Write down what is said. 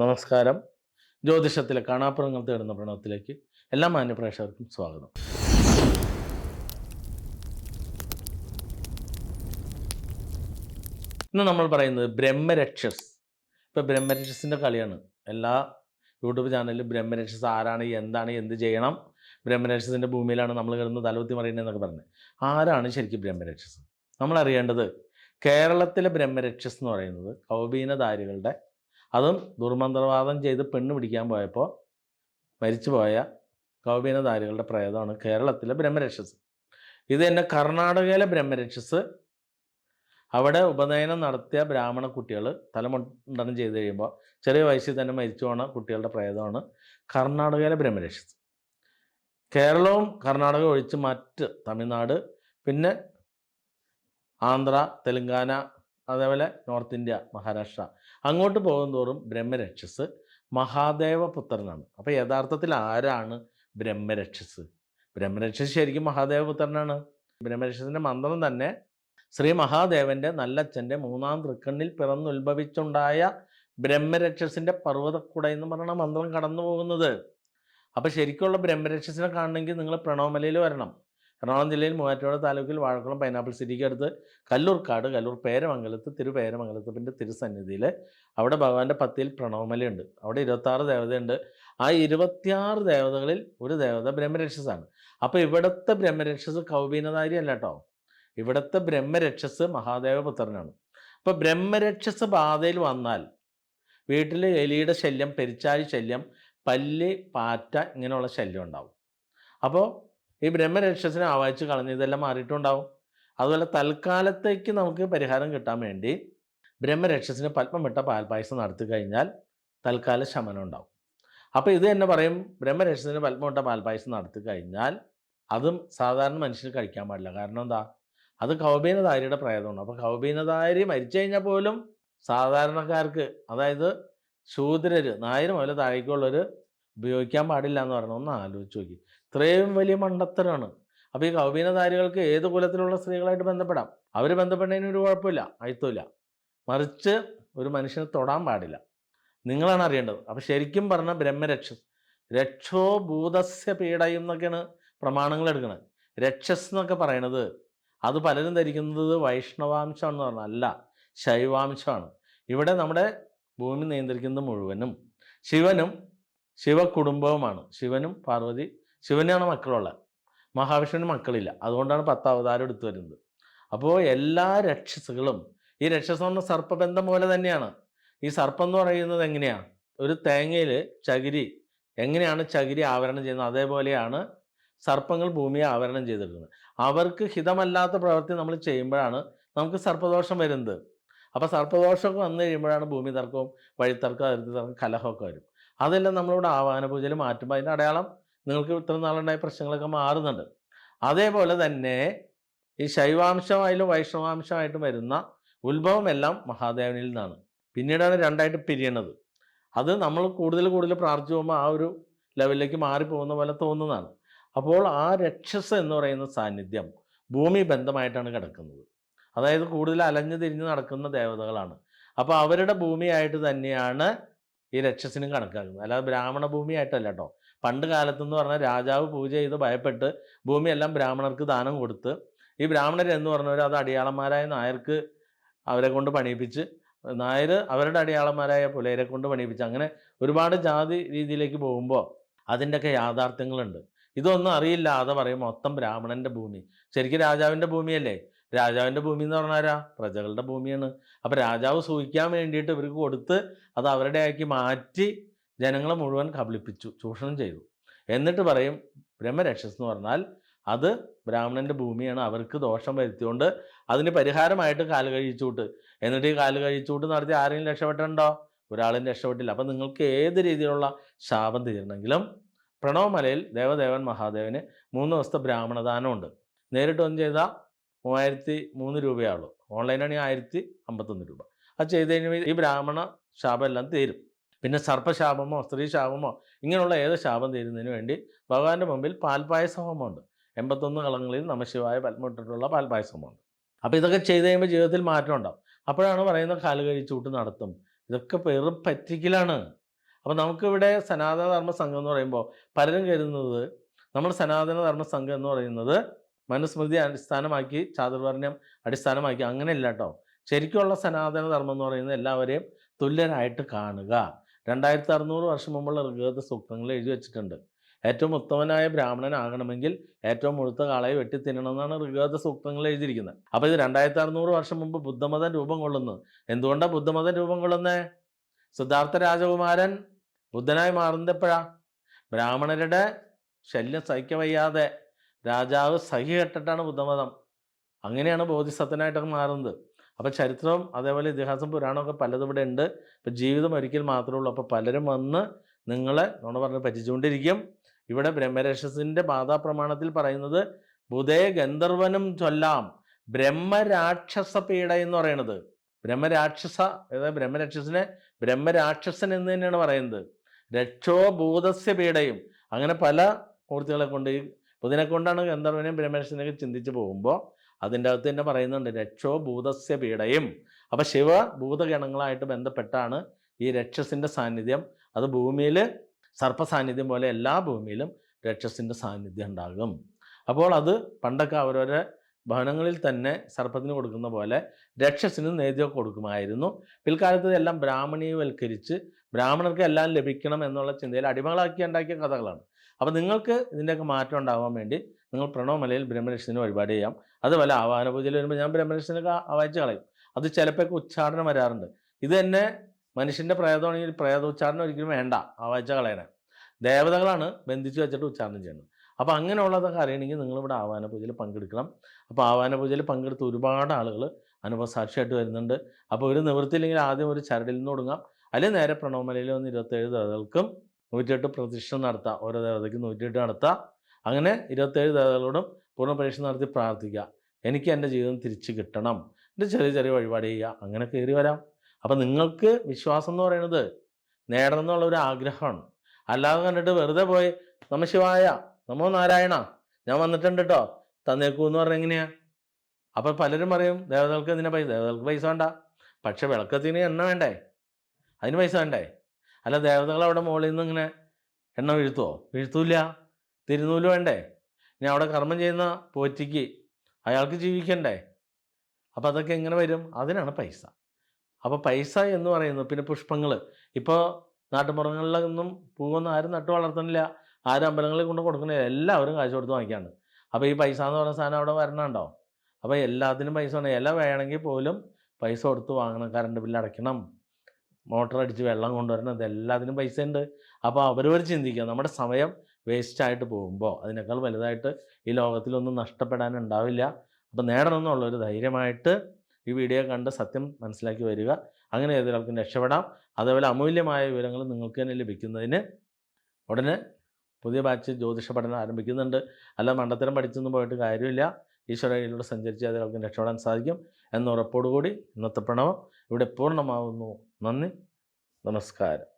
നമസ്കാരം. ജ്യോതിഷത്തിലെ കാണാപ്പുറങ്ങൾ തേടുന്ന പ്രണവത്തിലേക്ക് എല്ലാ മാന്യപ്രേക്ഷകർക്കും സ്വാഗതം. ഇന്ന് നമ്മൾ പറയുന്നത് ബ്രഹ്മരക്ഷസ്. ഇപ്പം ബ്രഹ്മരക്ഷസിന്റെ കളിയാണ്. എല്ലാ യൂട്യൂബ് ചാനലിലും ബ്രഹ്മരക്ഷസ് ആരാണ് എന്താണ് എന്ത് ചെയ്യണം ബ്രഹ്മരക്ഷസിന്റെ ഭൂമിയിലാണ് നമ്മൾ കിടന്ന് തലകുത്തി എന്നൊക്കെ പറഞ്ഞത് ആരാണ് ശരിക്കും ബ്രഹ്മരക്ഷസ്? നമ്മൾ അറിയേണ്ടത് കേരളത്തിലെ ബ്രഹ്മരക്ഷസ് എന്ന് പറയുന്നത് കൗബീനധാരികളുടെ അതും ദുർമന്ത്രവാദം ചെയ്ത് പെണ്ണ് പിടിക്കാൻ പോയപ്പോൾ മരിച്ചുപോയ കൗപീനധാരികളുടെ പ്രേതമാണ് കേരളത്തിലെ ബ്രഹ്മരക്ഷസ്. ഇത് തന്നെ കർണാടകയിലെ ബ്രഹ്മരക്ഷസ്. അവിടെ ഉപനയനം നടത്തിയ ബ്രാഹ്മണ കുട്ടികൾ തലമുണ്ടനം ചെയ്ത് കഴിയുമ്പോൾ ചെറിയ വയസ്സിൽ തന്നെ മരിച്ചു പോണ കുട്ടികളുടെ പ്രേതമാണ് കർണാടകയിലെ ബ്രഹ്മരക്ഷസ്. കേരളവും കർണാടക ഒഴിച്ച് മറ്റ് തമിഴ്നാട് പിന്നെ ആന്ധ്ര തെലുങ്കാന അതേപോലെ നോർത്ത് ഇന്ത്യ മഹാരാഷ്ട്ര അങ്ങോട്ട് പോകും തോറും ബ്രഹ്മരക്ഷസ് മഹാദേവ പുത്രനാണ് അപ്പോൾ യഥാർത്ഥത്തിൽ ആരാണ് ബ്രഹ്മരക്ഷസ്? ബ്രഹ്മരക്ഷസ് ശരിക്കും മഹാദേവ പുത്രനാണ് ബ്രഹ്മരക്ഷസിന്റെ മന്ത്രം തന്നെ ശ്രീ മഹാദേവന്റെ നല്ലച്ഛന്റെ മൂന്നാം തൃക്കണ്ണിൽ പിറന്നുത്ഭവിച്ചുണ്ടായ ബ്രഹ്മരക്ഷസിന്റെ പർവതക്കുട എന്ന് പറയുന്ന മന്ത്രം കടന്നു പോകുന്നത് അപ്പോൾ ശരിക്കുള്ള ബ്രഹ്മരക്ഷസിനെ കാണണമെങ്കിൽ നിങ്ങൾ പ്രണവമലയിൽ വരണം. എറണാകുളം ജില്ലയിൽ മൂവാറ്റുപുഴ താലൂക്കിൽ വാഴക്കുളം പൈനാപ്പിൾ സിറ്റിക്ക് അടുത്ത് കല്ലൂർക്കാട് കല്ലൂർ പേരമംഗലത്ത് തിരുപേരമംഗലത്ത് പിന്നെ തിരുസന്നിധിയിൽ അവിടെ ഭഗവാന്റെ പത്തിയിൽ പ്രണവമലയുണ്ട്. അവിടെ ഇരുപത്താറ് ദേവതയുണ്ട്. ആ ഇരുപത്തിയാറ് ദേവതകളിൽ ഒരു ദേവത ബ്രഹ്മരക്ഷസാണ്. അപ്പോൾ ഇവിടുത്തെ ബ്രഹ്മരക്ഷസ് കൗബീനധാരി അല്ല കേട്ടോ ഇവിടുത്തെ ബ്രഹ്മരക്ഷസ് മഹാദേവപുത്രനാണ്. അപ്പോൾ ബ്രഹ്മരക്ഷസ് ബാധയിൽ വന്നാൽ വീട്ടിൽ എലിയുടെ ശല്യം പെരിച്ചാഴി ശല്യം പല്ല് പാറ്റ ഇങ്ങനെയുള്ള ശല്യം ഉണ്ടാവും. അപ്പോൾ ഈ ബ്രഹ്മരക്ഷസിനെ ആവാഹിച്ച് കളഞ്ഞ് ഇതെല്ലാം മാറിയിട്ടുണ്ടാവും. അതുപോലെ തൽക്കാലത്തേക്ക് നമുക്ക് പരിഹാരം കിട്ടാൻ വേണ്ടി ബ്രഹ്മരക്ഷസിന് പത്മം വിട്ട പാൽപായസം നടത്തി കഴിഞ്ഞാൽ തൽക്കാല ശമനം ഉണ്ടാവും. അപ്പോൾ ഇത് തന്നെ പറയും ബ്രഹ്മരക്ഷസിന് പത്മം വിട്ട പാൽപായസം നടത്തി കഴിഞ്ഞാൽ അതും സാധാരണ മനുഷ്യന് കഴിക്കാൻ പാടില്ല. കാരണം എന്താ? അത് കൗബീനധാരിയുടെ പ്രേതമാണ്. അപ്പോൾ കൗബീനധാരി മരിച്ചു കഴിഞ്ഞാൽ പോലും സാധാരണക്കാർക്ക് അതായത് ശൂദ്രർ നായർ മുതൽ താഴേക്കുള്ളവർ ഉപയോഗിക്കാൻ പാടില്ല എന്ന് പറഞ്ഞു ഒന്ന് ആലോചിച്ച് നോക്കി. ഇത്രയും വലിയ മണ്ടത്തരമാണ് അപ്പോൾ ഈ കൗവീനധാരികൾക്ക് ഏത് കുലത്തിലുള്ള സ്ത്രീകളായിട്ട് ബന്ധപ്പെടാം? അവർ ബന്ധപ്പെടുന്നതിന് ഒരു കുഴപ്പമില്ല അയത്തമില്ല മറിച്ച് ഒരു മനുഷ്യനെ തൊടാൻ പാടില്ല. നിങ്ങളാണ് അറിയേണ്ടത്. അപ്പോൾ ശരിക്കും പറഞ്ഞ ബ്രഹ്മരക്ഷ രക്ഷോ ഭൂതസ്യ പീഡയും എന്നൊക്കെയാണ് പ്രമാണങ്ങൾ എടുക്കുന്നത് രക്ഷസ് എന്നൊക്കെ പറയണത് അത് പലരും ധരിക്കുന്നത് വൈഷ്ണവാംശമാണെന്ന് പറഞ്ഞാൽ അല്ല ശൈവാംശമാണ്. ഇവിടെ നമ്മുടെ ഭൂമി നിയന്ത്രിക്കുന്നത് മുഴുവനും ശിവനും ശിവകുടുംബവുമാണ്. ശിവനും പാർവതി ശിവനാണ് മക്കളുള്ളത്. മഹാവിഷ്ണുവിന് മക്കളില്ല. അതുകൊണ്ടാണ് പത്ത് അവതാരം എടുത്തു വരുന്നത്. അപ്പോൾ എല്ലാ രക്ഷസുകളും ഈ രക്ഷസ് പറഞ്ഞ സർപ്പബന്ധം പോലെ തന്നെയാണ്. ഈ സർപ്പം എന്ന് പറയുന്നത് എങ്ങനെയാണ് ഒരു തേങ്ങയിൽ ചകിരി എങ്ങനെയാണ് ചകിരി ആവരണം ചെയ്യുന്നത്? അതേപോലെയാണ് സർപ്പങ്ങൾ ഭൂമിയെ ആവരണം ചെയ്തിരിക്കുന്നത്. അവർക്ക് ഹിതമല്ലാത്ത പ്രവൃത്തി നമ്മൾ ചെയ്യുമ്പോഴാണ് നമുക്ക് സർപ്പദോഷം വരുന്നത്. അപ്പോൾ സർപ്പദോഷമൊക്കെ വന്നു കഴിയുമ്പോഴാണ് ഭൂമി തർക്കവും വഴിത്തർക്കവും അതിർത്തി തർക്കം കലഹമൊക്കെ വരും. അതെല്ലാം നമ്മളിവിടെ ആവാഹന പൂജയിൽ മാറ്റുമ്പോൾ അതിന്റെ അടയാളം നിങ്ങൾക്ക് ഇത്ര നാളുണ്ടായ പ്രശ്നങ്ങളൊക്കെ മാറുന്നുണ്ട്. അതേപോലെ തന്നെ ഈ ശൈവാംശമായാലും വൈഷ്ണവാംശമായിട്ടും വരുന്ന ഉത്ഭവമെല്ലാം മഹാദേവനിൽ നിന്നാണ്. പിന്നീടാണ് രണ്ടായിട്ട് പിരിയണത്. അത് നമ്മൾ കൂടുതൽ കൂടുതൽ പ്രാർത്ഥിച്ചു പോകുമ്പോൾ ആ ഒരു ലെവലിലേക്ക് മാറിപ്പോകുന്ന പോലെ തോന്നുന്നതാണ്. അപ്പോൾ ആ രക്ഷസ് എന്ന് പറയുന്ന സാന്നിധ്യം ഭൂമി ബന്ധമായിട്ടാണ് കിടക്കുന്നത്. അതായത് കൂടുതൽ അലഞ്ഞു തിരിഞ്ഞ് നടക്കുന്ന ദേവതകളാണ്. അപ്പോൾ അവരുടെ ഭൂമിയായിട്ട് തന്നെയാണ് ഈ രക്ഷസിനും കണക്കാക്കുന്നത്. അല്ലാതെ ബ്രാഹ്മണ ഭൂമിയായിട്ടല്ല കേട്ടോ. പണ്ട് കാലത്തെന്ന് പറഞ്ഞാൽ രാജാവ് പൂജ ചെയ്ത് ഭയപ്പെട്ട് ഭൂമിയെല്ലാം ബ്രാഹ്മണർക്ക് ദാനം കൊടുത്ത് ഈ ബ്രാഹ്മണർ എന്ന് പറഞ്ഞവർ അത് അടിയാളന്മാരായ നായർക്ക് അവരെ കൊണ്ട് പണിയിപ്പിച്ച് നായർ അവരുടെ അടിയാളന്മാരായ പുലയരെ കൊണ്ട് പണിയിപ്പിച്ച് അങ്ങനെ ഒരുപാട് ജാതി രീതിയിലേക്ക് പോകുമ്പോൾ അതിന്റെയൊക്കെ യാഥാർത്ഥ്യങ്ങളുണ്ട്. ഇതൊന്നും അറിയില്ലാതെ പറയും മൊത്തം ബ്രാഹ്മണന്റെ ഭൂമി. ശരിക്കും രാജാവിന്റെ ഭൂമിയല്ലേ? രാജാവിന്റെ ഭൂമി എന്ന് പറഞ്ഞാൽ ആരാ? പ്രജകളുടെ ഭൂമിയാണ്. അപ്പോൾ രാജാവ് സൂഹിക്കാൻ വേണ്ടിയിട്ട് ഇവർക്ക് കൊടുത്ത് അത് അവരുടെ ആക്കി മാറ്റി ജനങ്ങളെ മുഴുവൻ കബളിപ്പിച്ചു ചൂഷണം ചെയ്തു. എന്നിട്ട് പറയും ബ്രഹ്മരക്ഷസ് എന്ന് പറഞ്ഞാൽ അത് ബ്രാഹ്മണന്റെ ഭൂമിയാണ് അവർക്ക് ദോഷം വരുത്തിയോണ്ട് അതിന് പരിഹാരമായിട്ട് കാൽ കഴിച്ചൂട്ട് എന്നിട്ട് ഈ കാൽ കഴിച്ചൂട്ട് നടത്തി ആരെങ്കിലും രക്ഷപ്പെട്ടിട്ടുണ്ടോ? ഒരാളും രക്ഷപ്പെട്ടില്ല. അപ്പം നിങ്ങൾക്ക് ഏത് രീതിയിലുള്ള ശാപം തീരണമെങ്കിലും പ്രണവമലയിൽ ദേവദേവൻ മഹാദേവന് മൂന്ന് ദിവസത്തെ ബ്രാഹ്മണദാനമുണ്ട്. നേരിട്ട് ഒന്ന് ചെയ്താൽ മൂവായിരത്തി മൂന്ന് രൂപയാവുള്ളൂ ഓൺലൈനാണെങ്കിൽ ആയിരത്തി അമ്പത്തൊന്ന് രൂപ. അത് ചെയ്ത് കഴിഞ്ഞാൽ ഈ ബ്രാഹ്മണ ശാപം എല്ലാം തീരും. പിന്നെ സർപ്പശാപമോ സ്ത്രീശാപമോ ഇങ്ങനെയുള്ള ഏത് ശാപം തീരുന്നതിന് വേണ്ടി ഭഗവാന്റെ മുമ്പിൽ പാൽപായസ ഹോമമുണ്ട് എൺപത്തൊന്ന് കളങ്ങളിൽ നമശിവായ പത്മിട്ടിട്ടുള്ള പാൽപായസമുണ്ട് അപ്പോൾ ഇതൊക്കെ ചെയ്ത് കഴിയുമ്പോൾ ജീവിതത്തിൽ മാറ്റം ഉണ്ടാവും. അപ്പോഴാണ് പറയുന്നത് കാൽ കഴിച്ചൂട്ട് നടത്തും. ഇതൊക്കെ വെറും പറ്റിക്കലാണ്. അപ്പോൾ നമുക്കിവിടെ സനാതനധർമ്മ സംഘം എന്ന് പറയുമ്പോൾ പലരും കരുതുന്നത് നമ്മൾ സനാതനധർമ്മ സംഘം എന്ന് പറയുന്നത് മനുസ്മൃതി അടിസ്ഥാനമാക്കി ചാതുർവർണ്യം അടിസ്ഥാനമാക്കി അങ്ങനെയല്ല കേട്ടോ. ശരിക്കുള്ള സനാതനധർമ്മം എന്ന് പറയുന്നത് എല്ലാവരെയും തുല്യരായിട്ട് കാണുക. രണ്ടായിരത്തി അറുന്നൂറ് വർഷം മുമ്പുള്ള ഋഗ്വേദ സൂക്തങ്ങൾ എഴുതി വെച്ചിട്ടുണ്ട്. ഏറ്റവും ഉത്തമനായ ബ്രാഹ്മണനാകണമെങ്കിൽ ഏറ്റവും മുഴുത്ത കാളയെ വെട്ടി തിന്നണമെന്നാണ് ഋഗ്വേദ സൂക്തങ്ങൾ എഴുതിയിരിക്കുന്നത്. അപ്പോൾ ഇത് രണ്ടായിരത്തി അറുന്നൂറ് വർഷം മുമ്പ് ബുദ്ധമതം രൂപം കൊള്ളുന്നു. എന്തുകൊണ്ടാണ് ബുദ്ധമതം രൂപം കൊള്ളുന്നത് സിദ്ധാർത്ഥ രാജകുമാരൻ ബുദ്ധനായി മാറുന്നത് എപ്പോഴാ ബ്രാഹ്മണരുടെ ശല്യം സഹിക്കവയ്യാതെ രാജാവ് സഹി കെട്ടിട്ടാണ് ബുദ്ധമതം. അങ്ങനെയാണ് ബോധിസത്തനായിട്ടൊക്കെ മാറുന്നത്. അപ്പോൾ ചരിത്രവും അതേപോലെ ഇതിഹാസം പുരാണമൊക്കെ പലതും ഇവിടെ ഉണ്ട്. ഇപ്പം ജീവിതം ഒരിക്കൽ മാത്രമേ ഉള്ളൂ. അപ്പോൾ പലരും വന്ന് നിങ്ങളെ നമ്മൾ പറഞ്ഞ് പറ്റിച്ചുകൊണ്ടിരിക്കും. ഇവിടെ ബ്രഹ്മരക്ഷസിന്റെ ബാധാപ്രമാണത്തിൽ പറയുന്നത് ബുധേ ഗന്ധർവനും ചൊല്ലാം ബ്രഹ്മരാക്ഷസ പീഡ എന്ന് പറയുന്നത്. ബ്രഹ്മരാക്ഷസ അതായത് ബ്രഹ്മരാക്ഷസിനെ ബ്രഹ്മരാക്ഷസൻ എന്ന് തന്നെയാണ് പറയുന്നത്. രക്ഷോ ഭൂതസ്യ പീഡയും. അങ്ങനെ പല മൂർത്തികളെ കൊണ്ട് ബുധനെ കൊണ്ടാണ് ഗന്ധർവനെയും ബ്രഹ്മരക്ഷസിനെയൊക്കെ ചിന്തിച്ച് പോകുമ്പോൾ അതിന്റെ അകത്ത് തന്നെ പറയുന്നുണ്ട് രക്ഷോ ഭൂതസ്യ പീഡയും. അപ്പം ശിവ ഭൂതഗണങ്ങളായിട്ട് ബന്ധപ്പെട്ടാണ് ഈ രക്ഷസിന്റെ സാന്നിധ്യം. അത് ഭൂമിയിൽ സർപ്പസാന്നിധ്യം പോലെ എല്ലാ ഭൂമിയിലും രക്ഷസിന്റെ സാന്നിധ്യം ഉണ്ടാകും. അപ്പോൾ അത് പണ്ടൊക്കെ അവരവരെ ഭവനങ്ങളിൽ തന്നെ സർപ്പത്തിന് കൊടുക്കുന്ന പോലെ രക്ഷസിന് നേദ്യം കൊടുക്കുമായിരുന്നു. പിൽക്കാലത്ത് ഇതെല്ലാം ബ്രാഹ്മണീയവൽക്കരിച്ച് ബ്രാഹ്മണർക്ക് എല്ലാം ലഭിക്കണം എന്നുള്ള ചിന്തയിൽ അടിമകളാക്കി ഉണ്ടാക്കിയ കഥകളാണ്. അപ്പോൾ നിങ്ങൾക്ക് ഇതിന്റെയൊക്കെ മാറ്റം ഉണ്ടാവാൻ വേണ്ടി നിങ്ങൾ പ്രണവമലയിൽ ബ്രഹ്മലക്ഷ്മിനെ വഴിപാട് ചെയ്യാം. അതുപോലെ ആവാഹന പൂജയിൽ വരുമ്പോൾ ഞാൻ ബ്രഹ്മരക്ഷസിനൊക്കെ വായിച്ച് കളയും. അത് ചിലപ്പോൾ ഉച്ചാടനം വരാറുണ്ട്. ഇത് തന്നെ മനുഷ്യന്റെ പ്രേതമാണെങ്കിൽ പ്രേത ഉച്ചാടനം ഒരിക്കലും വേണ്ട. ആവാഹിച്ച കളയണേ. ദേവതകളാണ് ബന്ധിച്ച് വെച്ചിട്ട് ഉച്ചാരണം ചെയ്യുന്നത്. അപ്പോൾ അങ്ങനെയുള്ളതൊക്കെ അറിയണമെങ്കിൽ നിങ്ങളിവിടെ ആവാന പൂജയിൽ പങ്കെടുക്കണം. അപ്പോൾ ആവാന പൂജയിൽ പങ്കെടുത്ത് ഒരുപാട് ആളുകൾ അനുഭവസാക്ഷിയായിട്ട് വരുന്നുണ്ട്. അപ്പോൾ ഒരു നിവൃത്തിയില്ലെങ്കിൽ ആദ്യം ഒരു ചരടിൽ നിന്ന് തുടങ്ങാം അല്ലെങ്കിൽ നേരെ പ്രണവമലയിൽ വന്ന് ഇരുപത്തേഴ് ദേവതകൾക്കും നൂറ്റിയെട്ട് പ്രതിഷ്ഠ നടത്താം. ഓരോ ദേവതയ്ക്കും നൂറ്റിയെട്ട് നടത്താം. അങ്ങനെ ഇരുപത്തേഴ് ദേവതകളോടും പൂർണ പരീക്ഷ നടത്തി പ്രാർത്ഥിക്കുക. എനിക്ക് എന്റെ ജീവിതം തിരിച്ചു കിട്ടണം. എന്റെ ചെറിയ ചെറിയ വഴിപാട് ചെയ്യുക. അങ്ങനെ കയറി വരാം. അപ്പം നിങ്ങൾക്ക് വിശ്വാസം എന്ന് പറയുന്നത് നേടണം എന്നുള്ള ഒരു ആഗ്രഹമാണ്. അല്ലാതെ കണ്ടിട്ട് വെറുതെ പോയി നമ്മ ശിവായ നമോ നാരായണ ഞാൻ വന്നിട്ടുണ്ട് കേട്ടോ തന്നേക്കൂ എന്ന് പറഞ്ഞാൽ എങ്ങനെയാ? അപ്പം പലരും പറയും ദേവതകൾക്ക് എന്തിനാ പൈസ? ദേവതകൾക്ക് പൈസ വേണ്ട. പക്ഷെ വിളക്കത്തിന് എണ്ണ വേണ്ടേ? അതിന് പൈസ വേണ്ടേ? അല്ല ദേവതകൾ അവിടെ മുകളിൽ നിന്ന് ഇങ്ങനെ എണ്ണ വീഴ്ത്തുവോ? വീഴ്ത്തൂല തിരുനൂൽ വേണ്ടേ? ഇനി അവിടെ കർമ്മം ചെയ്യുന്ന പോറ്റിക്ക് അയാൾക്ക് ജീവിക്കണ്ടേ? അപ്പോൾ അതൊക്കെ എങ്ങനെ വരും? അതിനാണ് പൈസ. അപ്പോൾ പൈസ എന്ന് പറയുന്നത് പിന്നെ പുഷ്പങ്ങൾ ഇപ്പോൾ നാട്ടുമുറങ്ങളിലൊന്നും പൂവൊന്നും ആരും നട്ടു വളർത്തുന്നില്ല. ആരും അമ്പലങ്ങളിൽ കൊണ്ട് കൊടുക്കുന്നില്ല. എല്ലാവരും കാശ് കൊടുത്ത് വാങ്ങിക്കാണ്. അപ്പോൾ ഈ പൈസ എന്ന് പറയുന്ന സാധനം അവിടെ വരണുണ്ടോ? അപ്പോൾ എല്ലാത്തിനും പൈസ വേണം. ഇല വേണമെങ്കിൽ പോലും പൈസ കൊടുത്ത് വാങ്ങണം. കറണ്ട് ബില്ല് അടയ്ക്കണം. മോട്ടർ അടിച്ച് വെള്ളം കൊണ്ടുവരണം. ഇതെല്ലാത്തിനും പൈസ ഉണ്ട് അപ്പോൾ അവരവർ ചിന്തിക്കുക. നമ്മുടെ സമയം വേസ്റ്റായിട്ട് പോകുമ്പോൾ അതിനേക്കാൾ വലുതായിട്ട് ഈ ലോകത്തിലൊന്നും നഷ്ടപ്പെടാനുണ്ടാവില്ല. അപ്പോൾ നേടണമെന്നുള്ളൊരു ധൈര്യമായിട്ട് ഈ വീഡിയോ കണ്ട് സത്യം മനസ്സിലാക്കി വരിക. അങ്ങനെ ഏതൊരാൾക്കും രക്ഷപ്പെടാം. അതേപോലെ അമൂല്യമായ വിവരങ്ങൾ നിങ്ങൾക്ക് തന്നെ ലഭിക്കുന്നതിന് ഉടനെ പുതിയ ബാച്ച് ജ്യോതിഷ പഠനം ആരംഭിക്കുന്നുണ്ട്. അല്ല മണ്ടത്തരം പഠിച്ചൊന്നും പോയിട്ട് കാര്യമില്ല. ഈശ്വരയിലൂടെ സഞ്ചരിച്ച് ഏതൊരാൾക്കും രക്ഷപ്പെടാൻ സാധിക്കും എന്ന ഉറപ്പോടുകൂടി ഇന്നത്തെ പ്രണവം ഇവിടെ പൂർണമാവുന്നു. നന്ദി. നമസ്കാരം.